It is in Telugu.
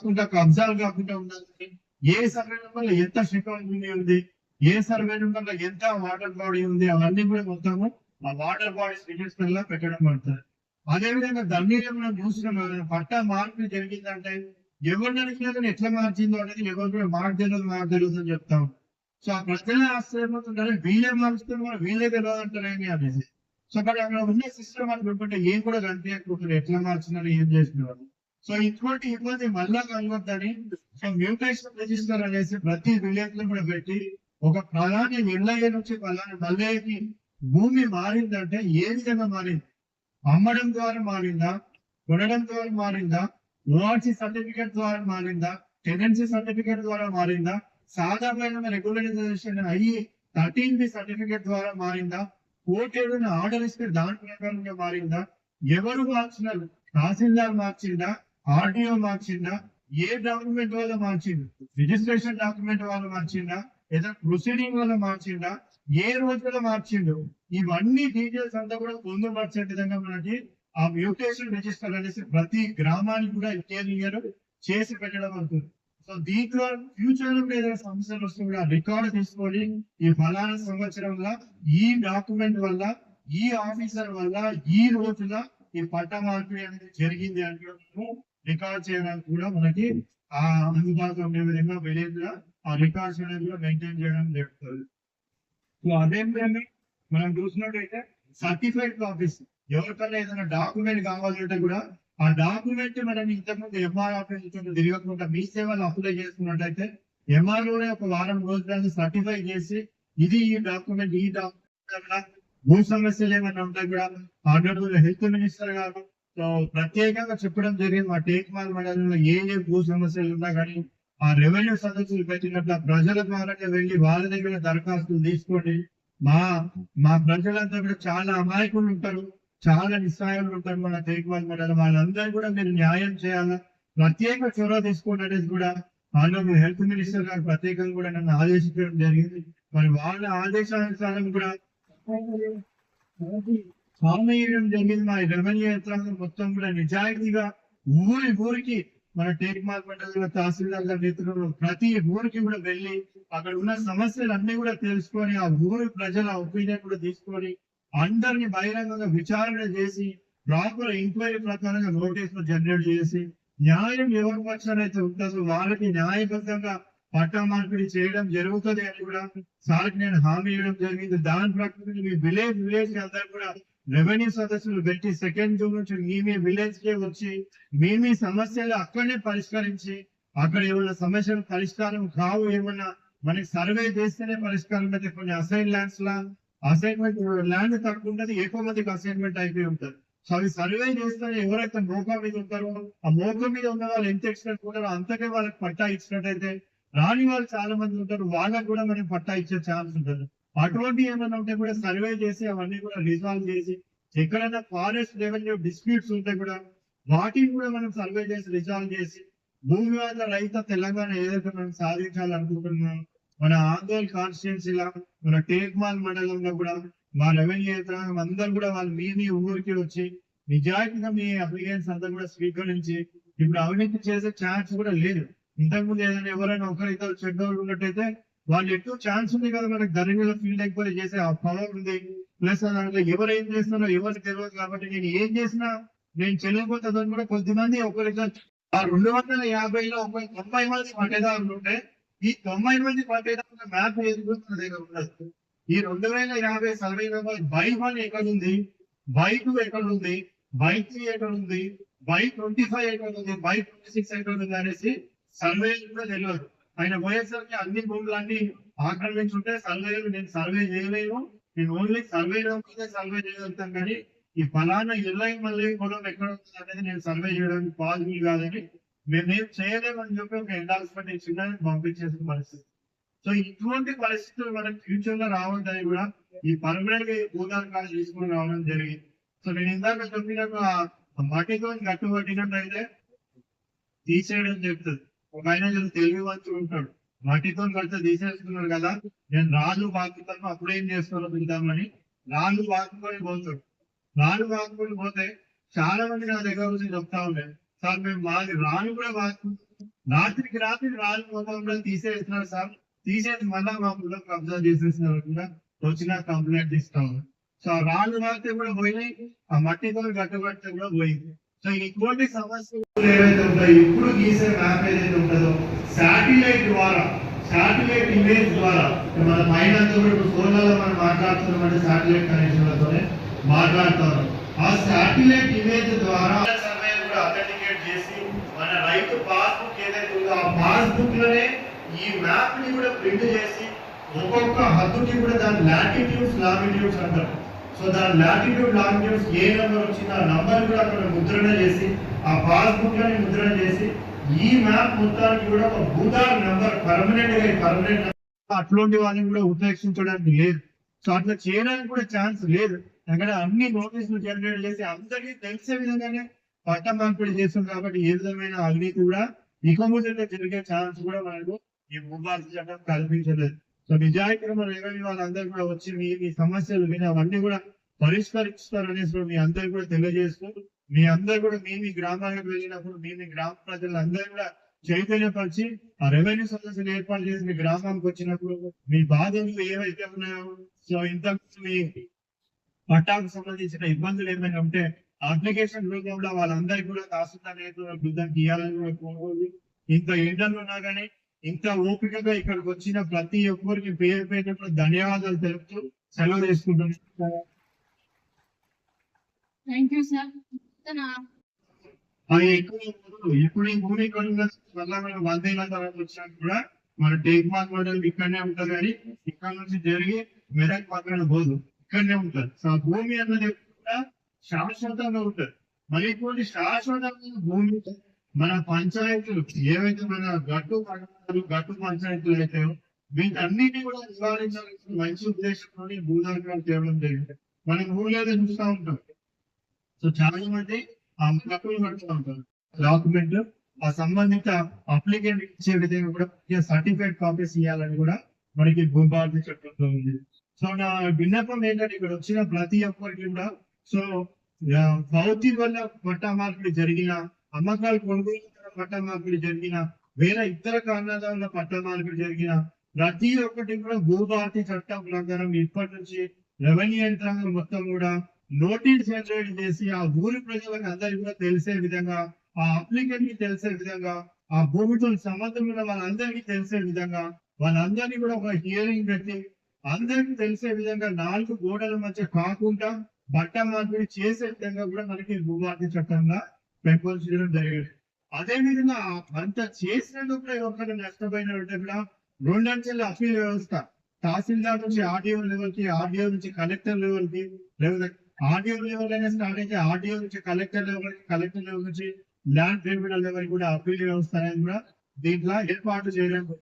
కాకుండా కబ్జాలు కాకుండా ఉండాలి. ఏ సర్వే నెంబర్ ఎంత శిఖరం ఉంది? ఏ సర్వే నెంబర్ ఎంత వాటర్ బాడీ ఉంది? అవన్నీ కూడా మొత్తము ఆ వాటర్ బాడీస్ రిజిస్టర్లో పెట్టడం పడుతుంది. అదేవిధంగా ధర్మీలో మనం చూసినాం పట్టా మార్పు జరిగిందంటే ఎవరిని అడిగినా కానీ ఎట్లా మార్చిందో అనేది ఎవరు కూడా మాకు తెలియదు మాకు తెలియదు అని చెప్తాం సో ఆ ప్రజలు ఆశ్చర్యపోతుంటారు వీళ్ళే మారుస్తారు మనం వీళ్ళే తెలియదు అంటారేమి అనేసి సో అక్కడ అక్కడ ఉన్న సిస్టమ్ అనుకుంటే ఏం కూడా కనిపించకుండా ఎట్లా మార్చినారు ఏం చేస్తున్నారు సో ఇటువంటి ఇబ్బంది మళ్ళా కలగొద్దని సో మ్యూటేషన్ రిజిస్టర్ అనేసి ప్రతి విలేజ్లో కూడా పెట్టి ఒక ప్రధాని నిర్ణయ నుంచి ప్రధాని మల్లయ్యకి భూమి మారిందంటే ఏ విధంగా మారింది. అమ్మడం ద్వారా మారిందా? కొనడం ద్వారా మారిందా? ఓఆర్సీ సర్టిఫికేట్ ద్వారా మారిందా? టెనెన్సీ సర్టిఫికేట్ ద్వారా మారిందా? సాధారణ రెగ్యులరైజేషన్ అయ్యి థర్టీన్ బి సర్టిఫికేట్ ద్వారా మారిందా? కోర్టు ఏదైనా ఆర్డర్ ఇస్తే దాని ప్రకారంగా మారిందా? ఎవరు మార్చినారు? తహసీల్దార్ మార్చిందా? ఆర్డీఓ మార్చిందా ఏ డాక్యుమెంట్ వల్ల మార్చింది రిజిస్ట్రేషన్ డాక్యుమెంట్ వల్ల మార్చిందా లేదా ప్రొసీడింగ్ వల్ల మార్చిందా ఏ రోజుల మార్చిండు? ఇవన్నీ డీటెయిల్స్ అంతా కూడా పొందుపరిచే విధంగా మనకి ఆ మ్యూటేషన్ రిజిస్టర్ అనేసి ప్రతి గ్రామానికి కూడా ఇయర్ చేసి పెట్టడం అవుతుంది. సో దీంట్లో ఫ్యూచర్లో ఏదైనా సమస్యలు వస్తే కూడా రికార్డు తీసుకొని ఈ ఫలానా సంవత్సరంలో ఈ డాక్యుమెంట్ వల్ల ఈ ఆఫీసర్ వల్ల ఈ రోజున ఈ పట్ట మార్పిడి అనేది జరిగింది అంటే రికార్డ్ చేయడానికి కూడా మనకి ఆ అందుబాటులో ఉండే విధంగా విలేజ్ ఆ రికార్డ్స్ అనేది కూడా మెయింటైన్ చేయడం జరుగుతుంది. సో అదే విధంగా మనం చూసినట్టయితే సర్టిఫైడ్ కాపీస్ ఎవరికైనా ఏదైనా డాక్యుమెంట్ కావాలంటే కూడా ఆ డాక్యుమెంట్ మనం ఇంతకుముందు ఎంఆర్ ఆఫీస్ తిరగకుండా మీ సేవలు అప్లై చేసుకున్నట్టయితే ఎంఆర్ఓనే ఒక వారం రోజులను సర్టిఫై చేసి ఇది ఈ డాక్యుమెంట్ ఈ డాక్యుమెంట్ భూ సమస్యలు ఏమైనా ఉంటాయి కూడా ఆర్డర్ హెల్త్ మినిస్టర్ గారు ప్రత్యేకంగా చెప్పడం జరిగింది మా టేక్ మాల్ మండలంలో ఏ ఏ భూ సమస్యలు ఉన్నా కానీ ఆ రెవెన్యూ సదస్సులు పెట్టినట్లు ప్రజల ద్వారానే వెళ్ళి వాళ్ళ దగ్గర దరఖాస్తులు తీసుకోండి. మా మా ప్రజలంతా కూడా చాలా అమాయకులు ఉంటారు చాలా నిస్సాయాలు ఉంటారు మన టేక్ మాల్ మండలం. వాళ్ళందరూ కూడా మీరు న్యాయం చేయాలా? ప్రత్యేక చొరవ తీసుకోండి అనేది కూడా ఆనరబుల్ హెల్త్ మినిస్టర్ గారు ప్రత్యేకంగా కూడా నన్ను ఆదేశించడం జరిగింది. మరి వాళ్ళ ఆదేశానుసారం కూడా హామీ ఇవ్వడం జరిగింది మా రెవెన్యూ యంత్రాంగం మొత్తం కూడా నిజాయితీగా ఊరి ఊరికి మన టేక్ మార్క్ మండలిలో తహసీల్దార్ గారి నేతృత్వంలో ప్రతి ఊరికి కూడా వెళ్ళి అక్కడ ఉన్న సమస్యలు అన్ని కూడా తెలుసుకొని ఆ ఊరి ప్రజల ఒపీనియన్ కూడా తీసుకొని అందరిని బహిరంగంగా విచారణ చేసి ప్రాపర్ ఎంక్వైరీ ప్రకారంగా నోటీసులు జనరేట్ చేసి న్యాయం ఎవరి పక్షానైతే ఉంటుందో వాళ్ళకి న్యాయబద్ధంగా పట్టా మార్పిడి చేయడం జరుగుతుంది అని కూడా సార్కి నేను హామీ ఇవ్వడం జరిగింది. దాని ప్రకారం మీ విలేజ్ విలేజ్ అందరూ కూడా రెవెన్యూ సదస్సులు పెట్టి సెకండ్ జూన్ నుంచి మీ మీ విలేజ్ కే వచ్చి మీ మీ సమస్యలు అక్కడనే పరిష్కరించి అక్కడ ఏమైనా సమస్యలు పరిష్కారం కావు ఏమన్నా మనకి సర్వే చేస్తేనే పరిష్కారం అయితే కొన్ని అసైన్ ల్యాండ్స్ లా అసైన్మెంట్ ల్యాండ్ తక్కువ ఉంటుంది ఎక్కువ మందికి అసైన్మెంట్ అయిపోయి ఉంటది. సో అవి సర్వే చేస్తే ఎవరైతే మోకా మీద ఉంటారో ఆ మోకా మీద ఉన్న వాళ్ళు ఎంత ఎక్స్పెక్ట్ ఉంటారో అంతకే వాళ్ళకి పట్టా ఇచ్చినట్టయితే రాని వాళ్ళు చాలా మంది ఉంటారు వాళ్ళకి కూడా మనం పట్టా ఇచ్చే ఛాన్స్ ఉంటుంది. అటువంటి ఏమైనా ఉంటే కూడా సర్వే చేసి అవన్నీ కూడా రిజాల్వ్ చేసి ఎక్కడైనా ఫారెస్ట్ రెవెన్యూ డిస్ప్యూట్స్ ఉంటే కూడా వాటిని కూడా మనం సర్వే చేసి రిజాల్వ్ చేసి భూమి వాళ్ళ రైత తెలంగాణ ఏదైతే మనం సాధించాలనుకుంటున్నాం మన ఆందోళన కాన్స్టిట్యున్సీలా మన టేక్మాల్ మండలంలో కూడా మా రెవెన్యూ యంత్రాంగం అందరూ కూడా వాళ్ళు మీ మీ ఊరికి వచ్చి నిజాయితీగా మీ అప్లికేషన్స్ అంతా కూడా స్వీకరించి ఇప్పుడు అవినీతి చేసే ఛాన్స్ కూడా లేదు. ఇంతకుముందు ఏదైనా ఎవరైనా ఒకరు ఇద్దరు చెడ్డోళ్ళు ఉన్నట్టయితే వాళ్ళు ఎక్కువ ఛాన్స్ ఉంది కదా మనకి ధరణిలో ఫీల్డ్ అయిపోయి చేసే ఆ పవర్ ఉంది ప్లస్ దాంట్లో ఎవరు ఏం చేస్తున్నారో ఎవరికి తెలియదు కాబట్టి నేను ఏం చేసినా నేను చెల్లిపోతుందని కూడా కొద్దిమంది ఒకరికి ఆ రెండు వందల యాభైలో ఒక తొంభై మంది పట్టేదారులు ఉంటే ఈ తొంభై మంది పట్టేదారుల మ్యాప్ ఏది మన దగ్గర ఉండదు. ఈ రెండు వేల యాభై సర్వే నెంబర్ బై వన్ ఎక్కడ ఉంది? బై టూ ఎక్కడ ఉంది? బై త్రీ ఎక్కడ ఉంది? బై ట్వంటీ ఫైవ్ ఎక్కడ ఉంది? బై ట్వంటీ సిక్స్ ఎక్కడ ఉంది అనేసి సర్వే కూడా తెలియదు. ఆయన పోయేసరికి అన్ని భూములన్నీ ఆక్రమించుంటే సర్వే నేను సర్వే చేయలేను. నేను ఓన్లీ సర్వే సర్వే చేయగలుగుతాను కానీ ఈ ఫలానా ఇళ్ళకి మళ్ళీ పొలం ఎక్కడ ఉంది అనేది నేను సర్వే చేయడానికి పాసిబుల్ కాదని మేమేం చేయలేమని చెప్పి ఒక ఎండాల్స్మెంట్ ఇచ్చిన పంపించేసిన పరిస్థితి. సో ఇటువంటి పరిస్థితులు మనకి ఫ్యూచర్లో రావద్దని కూడా ఈ పర్మనెంట్గా భూదాన్ కార్డు రావడం జరిగింది. సో నేను ఇందాక చెప్పినట్టు ఆ మట్టితో గట్టు పట్టినట్టయితే తీసేయడం చెప్తుంది ఒక ఆయన చాలా తెలివివంతుడు ఉంటాడు మట్టితో కడితే తీసేస్తున్నాడు కదా నేను రాళ్ళు బాకుతాను అప్పుడేం ఏం చేస్తానో తింటామని రాళ్ళు బాకుకొని పోతాడు. రాళ్ళు బాకుకొని పోతే చాలా మంది నా దగ్గర వచ్చి చెప్తా ఉండే సార్ మేము మాది రాళ్ళు కూడా బాకు రాత్రికి రాత్రి రాళ్ళు మొత్తంలో తీసేస్తున్నారు సార్. తీసేసి మళ్ళా మా ఊళ్ళో కబ్జా చేసేసినారు కూడా వచ్చిన కంప్లైంట్ ఇస్తాము. సో ఆ రాళ్ళు రాత్రి కూడా పోయినాయి ఆ మట్టితో గట్టుబడితే కూడా పోయింది. సో ఇటువంటి సమస్యలు ఏవైతే ఉంటాయో ఇప్పుడు గీసే మ్యాప్ ఏదైతే ఉంటుందో శాటిలైట్ ద్వారా శాటిలైట్ ఇమేజ్ ద్వారా మన పైన ఫోన్లలో మనం మాట్లాడుతున్నాం అంటే శాటిలైట్ కనెక్షన్లతోనే మాట్లాడుతున్నాం. ఆ శాటిలైట్ ఇమేజ్ ద్వారా సర్వే కూడా అథెంటికేట్ చేసి మన రైతు పాస్బుక్ ఏదైతే ఉందో ఆ పాస్బుక్లోనే ఈ మ్యాప్ని కూడా ప్రింట్ చేసి ఒక్కొక్క హద్దుకి కూడా దాని లాటిట్యూడ్స్ లాంగిట్యూడ్స్ అంటారు. సో దాని లాటిట్యూడ్ లాంగిట్యూడ్స్ ఏ నెంబర్ వచ్చింది ఆ నంబర్ కూడా అక్కడ ముద్రణ చేసి ఆ పాస్బుక్లోనే ముద్రణ చేసి ఈ మ్యాప్ మొత్తానికి కూడా ఒక భూతార్ నెంబర్ పర్మనెంట్గా పర్మనెంట్ అట్లాంటి వాళ్ళని కూడా ఉపేక్షించడానికి లేదు. సో అట్లా చేయడానికి కూడా ఛాన్స్ లేదు. అక్కడ అన్ని నోటీసులు జనరేట్ చేసి అందరికీ తెలిసే విధంగానే పట్ట మార్పిడి చేస్తుంది కాబట్టి ఏ విధమైన అవినీతి కూడా ఇక జరిగే ఛాన్స్ కూడా మనకు ఈ మొబైల్ చట్టం కల్పించలేదు. సో నిజాయితీ రెవెన్యూ వాళ్ళందరూ కూడా వచ్చి మీ మీ సమస్యలు విని అవన్నీ కూడా పరిష్కరిస్తారు అనేసి మీ అందరు కూడా తెలియజేస్తూ మీ అందరు కూడా మీ మీ గ్రామాలకు వెళ్ళినప్పుడు మీ మీ గ్రామ ప్రజలందరూ కూడా చైతన్యపరిచి ఆ రెవెన్యూ సమస్యలు ఏర్పాటు చేసి మీ గ్రామానికి వచ్చినప్పుడు మీ బాధలు ఏవైతే ఉన్నాయో సో ఇంత మీ పట్టాకు సంబంధించిన ఇబ్బందులు ఏమైనా ఉంటే అప్లికేషన్ రూపంలో వాళ్ళందరికీ కూడా తహసీల్దార్ బృందానికి ఇవ్వాలని కూడా కోరుకోదు ఇంత ఎండలు ఉన్నా కానీ ఇంత ఓపికగా ఇక్కడికి వచ్చిన ప్రతి ఒక్కరికి పేరు పేరు ధన్యవాదాలు తెలుపుతూ సెలవు తీసుకుంటున్నాను థ్యాంక్ యూ సార్ అది ఎక్కువ ఇప్పుడు- ఇప్పుడు ఈ భూమి కొనుగోలు వందేళ్ళ తర్వాత వచ్చినా కూడా మన టేక్ మార్క్ మోడల్ ఇక్కడనే ఉంటది కానీ ఇక్కడ నుంచి జరిగి మెదక్ పక్కన పోదు ఇక్కడనే ఉంటది. సో భూమి అన్నది కూడా శాశ్వతంగా ఉంటది. మరి ఇటువంటి శాశ్వతమైన భూమి మన పంచాయతీలు ఏవైతే మన గట్టు పంచాయతీలు గట్టు పంచాయతీలు అయితే వీటన్నిటిని కూడా నివారించాల్సిన మంచి ఉద్దేశంలోని భూదాఖలు చేయడం జరిగింది. మనం ఊళ్ళో చూస్తూ ఉంటాం. సో చాలా మంది ఆ నకలు కడుతూ ఉంటారు. డాక్యుమెంట్ ఆ సంబంధిత అప్లికెంట్ ఇచ్చే విధంగా కూడా సర్టిఫికేట్ కాపీస్ ఇవ్వాలని కూడా మనకి భూభారతి చట్టంలో ఉంది. సో నా విన్నపం ఏంటంటే ఇక్కడ వచ్చిన ప్రతి ఒక్కరికి కూడా సో ఆ, భౌతిక వల్ల పట్టా మార్పిడి జరిగిన అమ్మకాలు కొనుగోలు వల్ల పట్టా మార్పిడి జరిగిన వేరే ఇతర కారణాల వల్ల పట్టా మార్పిడి జరిగిన ప్రతి ఒక్కటి కూడా భూభారతి చట్టం ప్రకారం ఇప్పటి నుంచి రెవెన్యూ యంత్రాంగం మొత్తం కూడా నోటీస్ జనరేట్ చేసి ఆ ఊరి ప్రజలకు అందరికి కూడా తెలిసే విధంగా ఆ అప్లికెంట్కి తెలిసే విధంగా ఆ భూమితో సంబంధం ఉన్న వాళ్ళందరికీ తెలిసే విధంగా వాళ్ళందరినీ కూడా ఒక హియరింగ్ పెట్టి అందరికీ తెలిసే విధంగా నాలుగు గోడల మధ్య కాకుండా బట్ట మార్పిడి చేసే విధంగా కూడా మనకి భూభారతి చట్టంగా పెంపొందించడం జరిగింది. అదే విధంగా అంత చేసినందుకు ఒకరికి ఒకరు నష్టపోయిన కూడా రెండంచెల అప్పీల్ వ్యవస్థ తహసీల్దార్ నుంచి ఆర్డీఓ లెవెల్కి ఆర్డీఓ నుంచి కలెక్టర్ లెవెల్కి లేదా ఆర్డీఓ లెవెల్ అయినా స్టార్ట్ అయితే ఆర్డీఓ నుంచి కలెక్టర్ లెవెల్కి కలెక్టర్ లెవెల్ నుంచి ల్యాండ్ ట్రిబ్యునల్ లెవెల్ కూడా అప్పీల్ వ్యవస్థ అనేది కూడా దీంట్లో ఏర్పాటు చేయడం